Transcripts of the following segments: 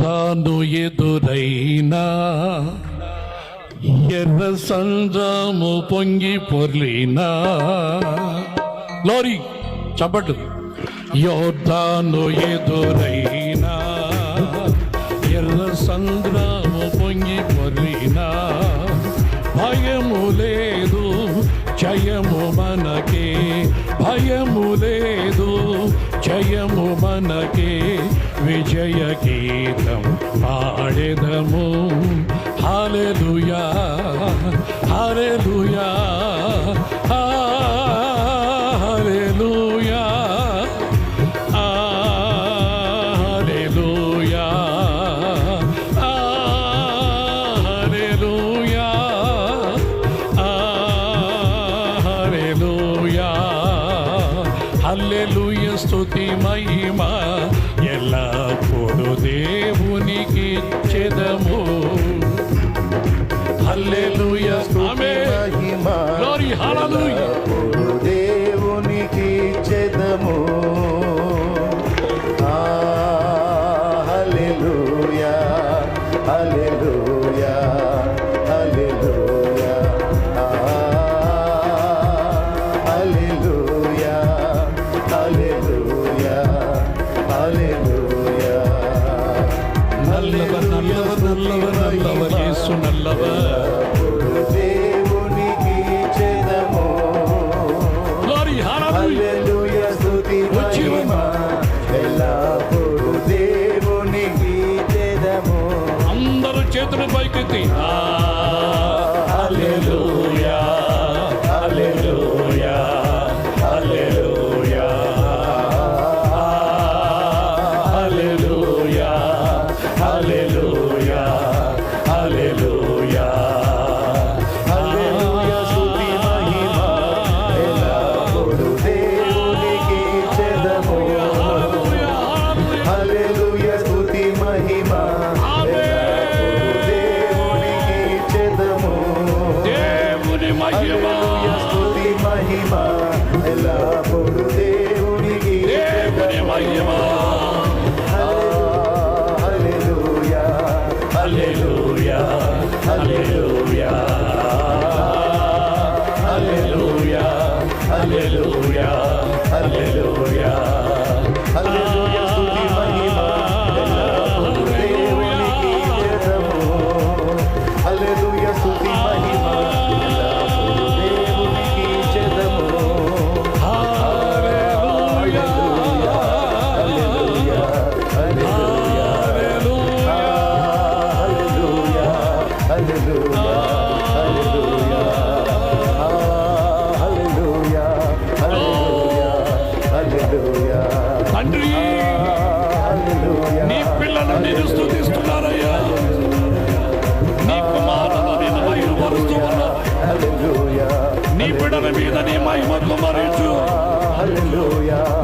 తాను ఎదురైనా ఎర్ర సంద్రము పొంగి పొర్లినా. లారీ చప్పట్లు. యోధాను ఎదురైనా ఎర్ర సంద్రము పొంగి పొర్లినా. భయము లేదు జయము మనకే. భయము లేదు జయము మనకే విజయ గీతం పాడెదము. హాలెలుయా హాలెలుయా హా Hallelujah.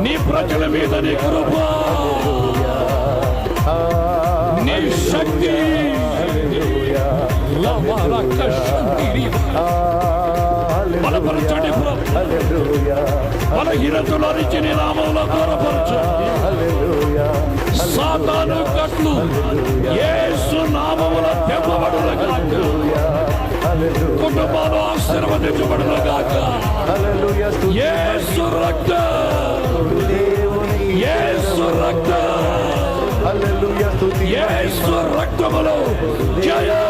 నీ ప్రజల మీద నీ కృప నీ శక్తి. బలపరచండి బలహీనతలో నుంచి నీ నామంలో బలపరచండి. సాతాను కట్లు. ఏసు నామముల తెప్పబడుల కుటుంబాలు ఆశీర్వదించబడుల కాక ఏసు క్రీస్తు రక్తములో. జయ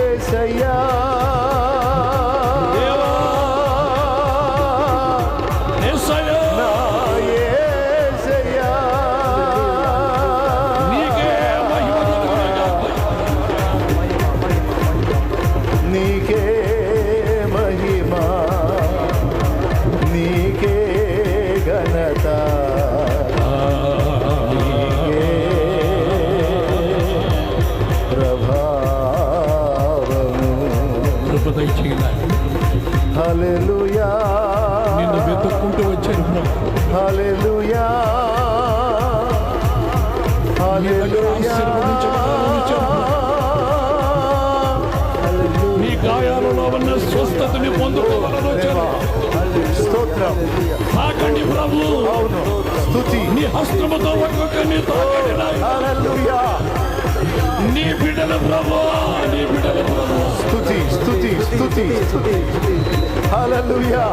ఏసయ్యా. చేయాలి నిన్ను వెతుక్కుంటూ వచ్చారు నీ గాయాలలో ఉన్న స్వస్థతని పొందుకోవాలని స్తోత్రం. తాకండి ప్రభు. అవును స్తుతి. నీ హస్తముతో ఒక్కొక్కరిని తాకండి నీ బిడ్డలు ప్రభు హల్లెలూయా.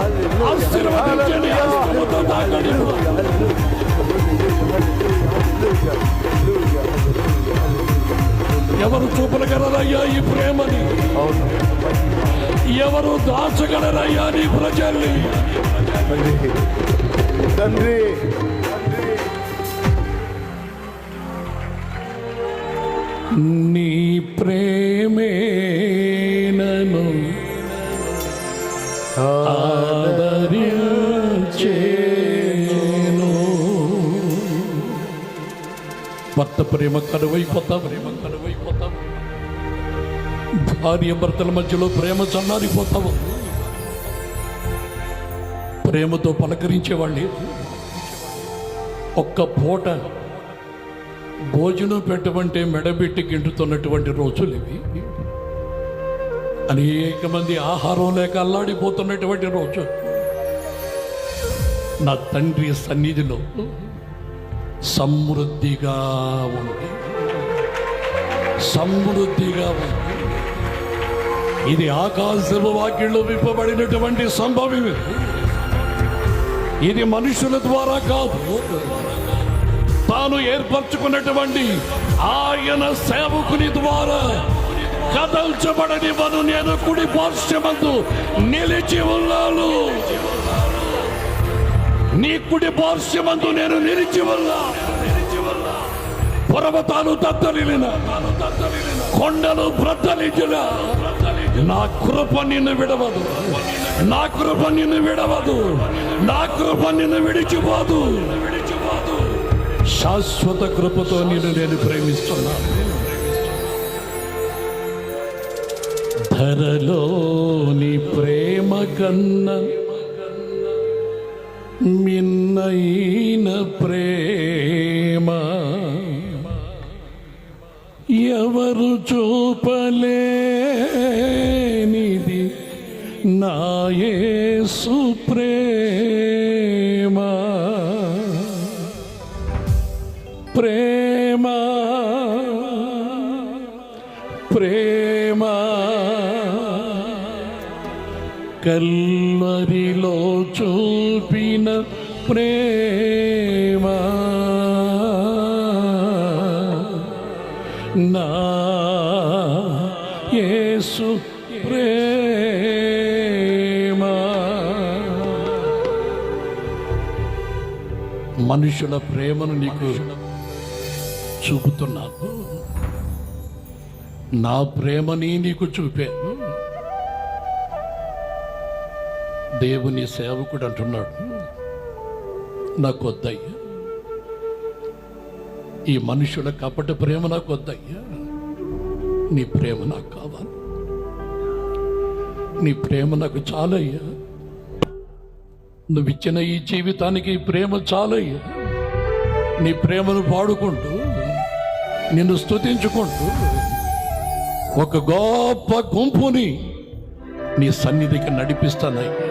ప్రభు. ఎవరు చూపగలరయ్యా ఈ ప్రేమని? ఎవరు దాచగలరయ్యా నీ ప్రజల్ని? తండ్రి. నీ ప్రేమే భర్త ప్రేమ కరువైపోతాం. ప్రేమ కరువైపోతాం భార్య భర్తల మధ్యలో ప్రేమ చల్లారిపోతావు ప్రేమతో పలకరించేవాళ్ళే ఒక్క పూట భోజనం పెట్టమంటే మెడబెట్టి గింటుతున్నటువంటి రోజులు ఇవి. అనేక మంది ఆహారం లేక అల్లాడిపోతున్నటువంటి రోజు నా తండ్రి సన్నిధిలో సమృద్ధిగా ఉంది. సమృద్ధిగా ఉంది. ఇది ఆకాశపు వాక్యంలో విప్పబడినటువంటి సంభవం ఇది. మనుషుల ద్వారా కాదు. తాను ఏర్పరచుకున్నటువంటి ఆయన సేవకుని ద్వారా కదల్చబడని వను నేను కుడి పార్శ్వమందు నిలిచి ఉన్నాను. నీ కుడి పార్శ్వమందు నేను నిలిచి ఉన్నా. పర్వతాలు తత్తలిన కొండలు బ్రద్దలిచిన నా కృప నిన్ను విడవదు. నా కృప నిన్ను విడవదు. నా కృప నిన్ను విడిచిపోదు. శాశ్వత కృపతో నిన్ను నేను ప్రేమిస్తున్నాను ధరలోని ప్రేమ కన్నా మిన్నైన ప్రేమ. ఎవరు చూపలేనిది నాయేసు ప్రేమ. ప్రేమ ప్రేమ. కల్వరిలో చూపిన ప్రేమ. నా యేసు ప్రేమ. మనుషుల ప్రేమను నీకు చూపుతున్నాను. నా ప్రేమని నీకు చూపాను దేవుని సేవకుడు అంటున్నాడు. నాకు వద్దయ్యా ఈ మనుషుల కపట ప్రేమ నాకు వద్దయ్యా నీ ప్రేమ నాకు కావాలి. నీ ప్రేమ నాకు చాలయ్యా. నువ్వు ఇచ్చిన ఈ జీవితానికి ప్రేమ చాలయ్యా. నీ ప్రేమను పాడుకుంటూ నిన్ను స్తుతించుకుంటూ ఒక గొప్ప గుంపుని నీ సన్నిధికి నడిపిస్తానయ్యా.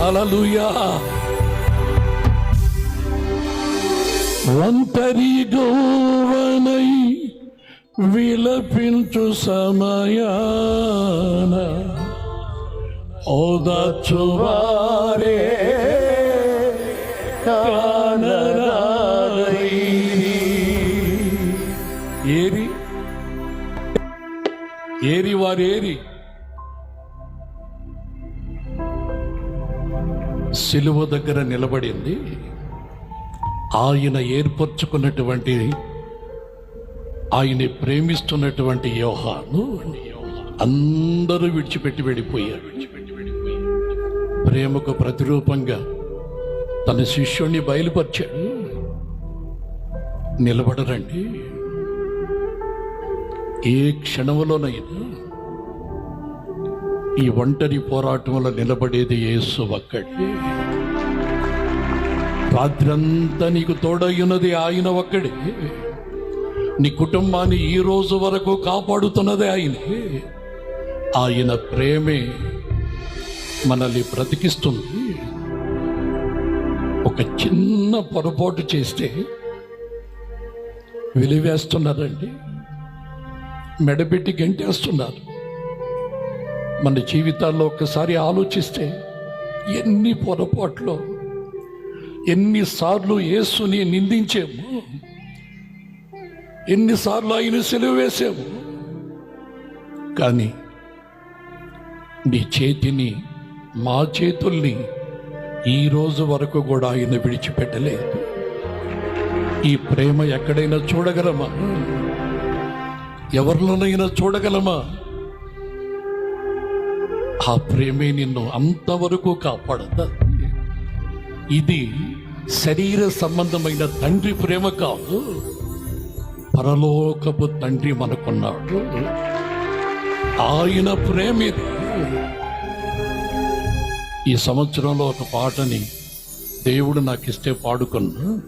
హలలుయా ఒంటరి గోవనై విలపించు సమయాన ఓదాచువారే ఏరి ఏరి వారేరి. సిలువ దగ్గర నిలబడింది. ఆయన ఏర్పరచుకున్నటువంటి ఆయన్ని ప్రేమిస్తున్నటువంటి యోహాను అందరూ విడిచిపెట్టి వెళ్ళిపోయారు. ప్రేమకు ప్రతిరూపంగా తన శిష్యుణ్ణి బయలుపరిచాడు. నిలబడరండి. ఏ క్షణంలోనైనా ఈ ఒంటరి పోరాటంలో నిలబడేది యేసు ఒక్కడే. రాత్రంతా నీకు తోడయ్యున్నది ఆయన ఒక్కడే. నీ కుటుంబాన్ని ఈ రోజు వరకు కాపాడుతున్నదే ఆయనే. ఆయన ప్రేమే మనల్ని బ్రతికిస్తుంది. ఒక చిన్న పొరపాటు చేస్తే విలువేస్తున్నారండి. మెడబెట్టి గంటేస్తున్నారు. మన జీవితాల్లో ఒక్కసారి ఆలోచిస్తే ఎన్ని పొరపాట్లు ఎన్నిసార్లు యేసుని నిందించాము ఎన్నిసార్లు ఆయన సెలవు వేసాము. కానీ నీ చేతిని మా చేతుల్ని ఈ రోజు వరకు కూడా ఆయన విడిచిపెట్టలేదు. ఈ ప్రేమ ఎక్కడైనా చూడగలమా? ఎవరిలోనైనా చూడగలమా? ఆ ప్రేమే నిన్ను అంతవరకు కాపాడుతుంది ఇది శరీర సంబంధమైన తండ్రి ప్రేమ కాదు. పరలోకపు తండ్రి మనకున్నాడు. ఆయన ప్రేమ. ఈ సంవత్సరంలో ఒక పాటని దేవుడు నాకు ఇస్తే పాడుకున్నా.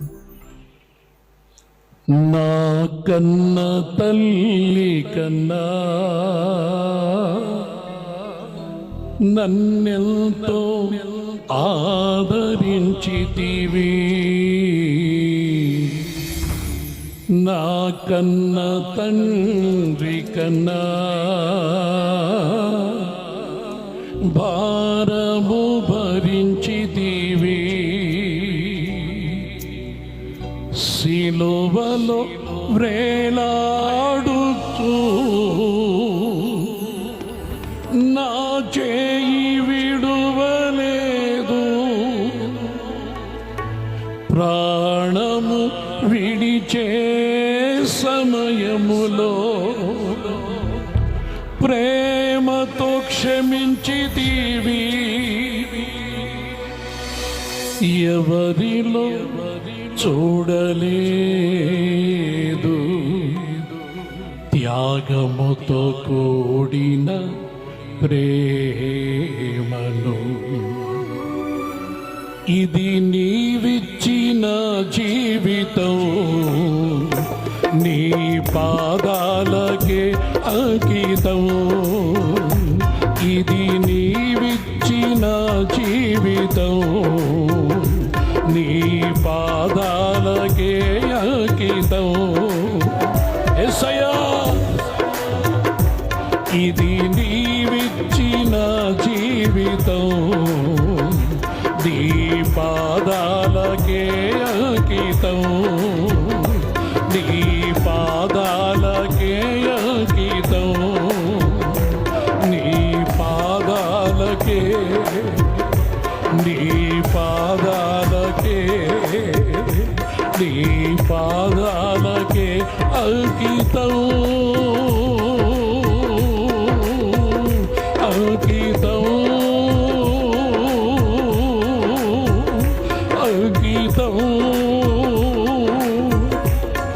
నా కన్న తల్లి కన్నా నన్నెంతో ఆదరించితివి. నా కన్న తండ్రి కన్నా భారము భరించితివి. శిలువలో వ్రేలాడుతూ ప్రేమతో ప్రేమతో క్షమించితివి. ఎవరిలో చూడలేదు. త్యాగముతో కూడిన ప్రేమను. ఇది నీవిచ్చిన జీవితం. నీ పాదాలకే అంకితం. ఇది నీవిచ్చిన జీవితం. నీ పాదాలకే అంకితం. ఎస్సయ్యా ఇది నీ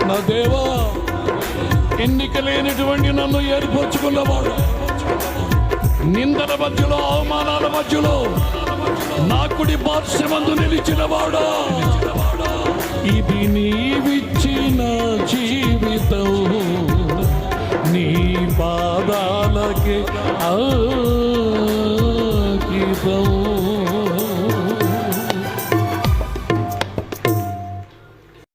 నా దేవా ఎన్నిక లేనిటువంటి నన్ను ఏర్పరచుకున్నవాడు. నిందల మధ్యలో అవమానాల మధ్యలో నా కుడి పార్శ్వమందు నిలిచినవాడా? ఇది నీవిచ్చిన జీవితం. నీ పాదాలకి అంకితం